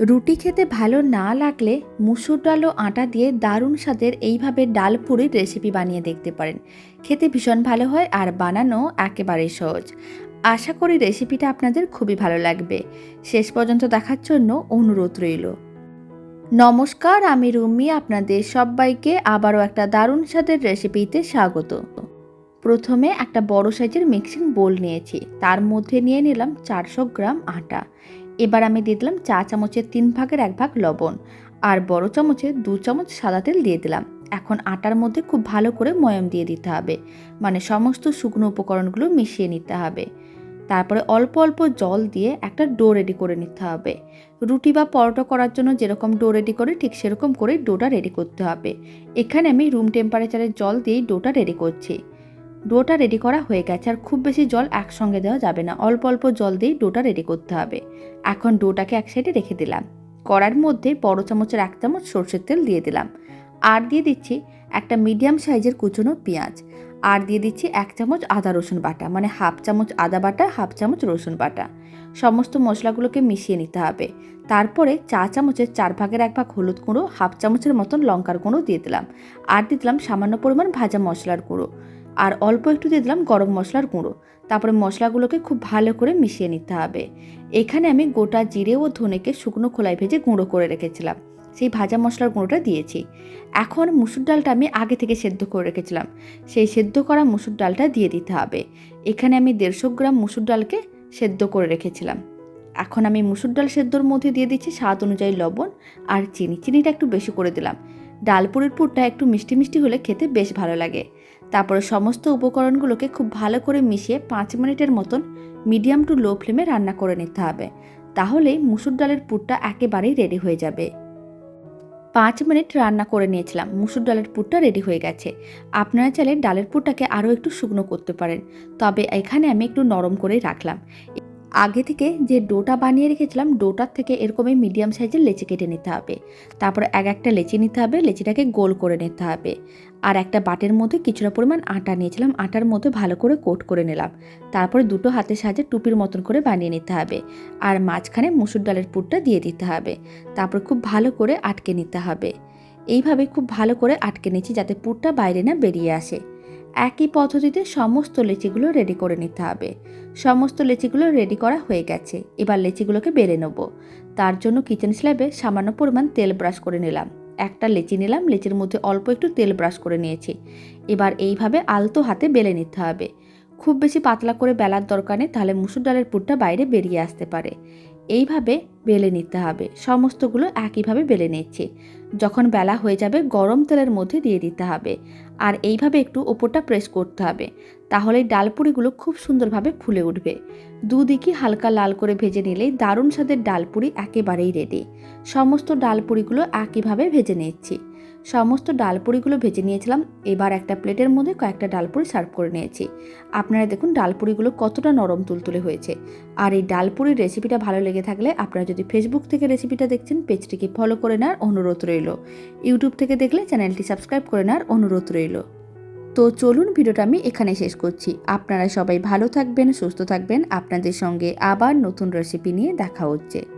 রুটি খেতে ভালো না লাগলে মুসুর ডাল ও আটা দিয়ে দারুণ স্বাদের এইভাবে ডাল পুরির রেসিপি বানিয়ে দেখতে পারেন। খেতে ভীষণ ভালো হয় আর বানানো একেবারেই সহজ। আশা করি রেসিপিটা আপনাদের খুবই ভালো লাগবে। শেষ পর্যন্ত দেখার জন্য অনুরোধ রইল। নমস্কার, আমি রুমি, আপনাদের সবাইকে আবারও একটা দারুণ স্বাদের রেসিপিতে স্বাগত। প্রথমে একটা বড় সাইজের মিক্সিং বোল নিয়েছি। তার মধ্যে নিয়ে নিলাম চারশো গ্রাম আটা। এবার আমি দিয়ে দিলাম চা চামচের তিন ভাগের এক ভাগ লবণ আর বড় চামচে দু চামচ সাদা তেল দিয়ে দিলাম। এখন আটার মধ্যে খুব ভালো করে ময়ম দিয়ে দিতে হবে। মানে সমস্ত শুকনো উপকরণগুলো মিশিয়ে নিতে হবে। তারপরে অল্প অল্প জল দিয়ে একটা ডো রেডি করে নিতে হবে। রুটি বা পরোটা করার জন্য যেরকম ডো রেডি করে ঠিক সেরকম করে ডোটা রেডি করতে হবে। এখানে আমি রুম টেম্পারেচারের জল দিয়েই ডোটা রেডি করছি। ডোটা রেডি করা হয়ে গেছে আর খুব বেশি জল একসঙ্গে দেওয়া যাবে না। অল্প অল্প জল দিয়েই ডোটা রেডি করতে হবে। এখন ডোটাকে এক সাইডে রেখে দিলাম। কড়ার মধ্যে বড় চামচের এক চামচ সর্ষের তেল দিয়ে দিলাম। আর দিয়ে দিচ্ছি একটা মিডিয়াম সাইজের কুচনো পেঁয়াজ। আর দিয়ে দিচ্ছি এক চামচ আদা রসুন বাটা মানে হাফ চামচ আদা বাটা, হাফ চামচ রসুন বাটা। সমস্ত মশলাগুলোকে মিশিয়ে নিতে হবে। তারপরে চা চামচের চার ভাগের এক ভাগ হলুদ গুঁড়ো, হাফ চামচের মতন লঙ্কার গুঁড়ো দিয়ে দিলাম। আর দিয়ে দিলাম সামান্য পরিমাণ ভাজা মশলার গুঁড়ো। আর অল্প একটু দিয়ে দিলাম গরম মশলার গুঁড়ো। তারপরে মশলাগুলোকে খুব ভালো করে মিশিয়ে নিতে হবে। এখানে আমি গোটা জিরে ও ধনেকে শুকনো খোলায় ভেজে গুঁড়ো করে রেখেছিলাম। সেই ভাজা মশলার গুঁড়োটা দিয়েছি। এখন মুসুর ডালটা আমি আগে থেকে সেদ্ধ করে রেখেছিলাম। সেই সেদ্ধ করা মুসুর ডালটা দিয়ে দিতে হবে। এখানে আমি দেড়শো গ্রাম মুসুর ডালকে সেদ্ধ করে রেখেছিলাম। এখন আমি মুসুর ডাল সেদ্ধর মধ্যে দিয়ে দিচ্ছি স্বাদ অনুযায়ী লবণ আর চিনি। চিনিটা একটু বেশি করে দিলাম। ডালপুরির পুরটা একটু মিষ্টি মিষ্টি হলে খেতে বেশ ভালো লাগে। তারপরে সমস্ত উপকরণগুলোকে খুব ভালো করে মিশিয়ে পাঁচ মিনিটের মতন মিডিয়াম টু লো ফ্লেমে রান্না করে নিতে হবে। তাহলে মুসুর ডালের পুরটা একেবারেই রেডি হয়ে যাবে। পাঁচ মিনিট রান্না করে নিয়েছিলাম। মুসুর ডালের পুরটা রেডি হয়ে গেছে। আপনারা চাইলে ডালের পুরটাকে আরও একটু শুকনো করতে পারেন। তবে এখানে আমি একটু নরম করেই রাখলাম। আগে থেকে যে ডোটা বানিয়ে রেখেছিলাম, ডোটার থেকে এরকমই মিডিয়াম সাইজের লেচি কেটে নিতে হবে। তারপরে এক একটা লেচি নিতে হবে, লেচিটাকে গোল করে নিতে হবে। আর একটা বাটের মধ্যে কিছুটা পরিমাণ আটা নিয়েছিলাম, আটার মধ্যে ভালো করে কোট করে নিলাম। তারপরে দুটো হাতের সাহায্যে টুপির মতন করে বানিয়ে নিতে হবে। আর মাঝখানে মুসুর ডালের পুরটা দিয়ে দিতে হবে। তারপর খুব ভালো করে আটকে নিতে হবে। এইভাবে খুব ভালো করে আটকে নিচ্ছি যাতে পুরটা বাইরে না বেরিয়ে আসে। একই পদ্ধতিতে সমস্ত লেচিগুলো রেডি করে নিতে হবে। সমস্ত লেচিগুলো রেডি করা হয়ে গেছে। এবার লেচিগুলোকে বেলে নেব। তার জন্য কিচেন স্ল্যাবে সামান্য পরিমাণ তেল ব্রাশ করে নিলাম। একটা লেচি নিলাম, লেচির মধ্যে অল্প একটু তেল ব্রাশ করে নিয়েছি। এবার এইভাবে আলতো হাতে বেলে নিতে হবে। খুব বেশি পাতলা করে বেলার দরকার নেই, তাহলে মুসুর ডালের পুরটা বাইরে বেরিয়ে আসতে পারে। এইভাবে বেলে নিতে হবে। সমস্তগুলো একইভাবে বেলে নিচ্ছি যখন বেলা হয়ে যাবে গরম তেলের মধ্যে দিয়ে দিতে হবে। আর এইভাবে একটু ওপরটা প্রেস করতে হবে। তাহলে ডালপুরিগুলো খুব সুন্দরভাবে ফুলে উঠবে। দুদিকে হালকা লাল করে ভেজে নিলেই দারুণ স্বাদের ডালপুরি একেবারেই রেডি সমস্ত ডালপুরিগুলো একইভাবে ভেজে নিচ্ছি। সমস্ত ডালপুরিগুলো ভেজে নিয়েছিলাম। এবার একটা প্লেটের মধ্যে কয়েকটা ডালপুরি সার্ভ করে নিয়েছি। আপনারা দেখুন ডালপুরিগুলো কতটা নরম তুলতুলে হয়েছে। আর এই ডালপুরির রেসিপিটা ভালো লেগে থাকলে আপনারা যদি ফেসবুক থেকে রেসিপিটা দেখছেন, পেজটিকে ফলো করে নেওয়ার অনুরোধ রইল। ইউটিউব থেকে দেখলে চ্যানেলটি সাবস্ক্রাইব করে নেওয়ার অনুরোধ রইল। তো চলুন ভিডিওটা আমি এখানে শেষ করছি। আপনারা সবাই ভালো থাকবেন, সুস্থ থাকবেন। আপনাদের সঙ্গে আবার নতুন রেসিপি নিয়ে দেখা হচ্ছে।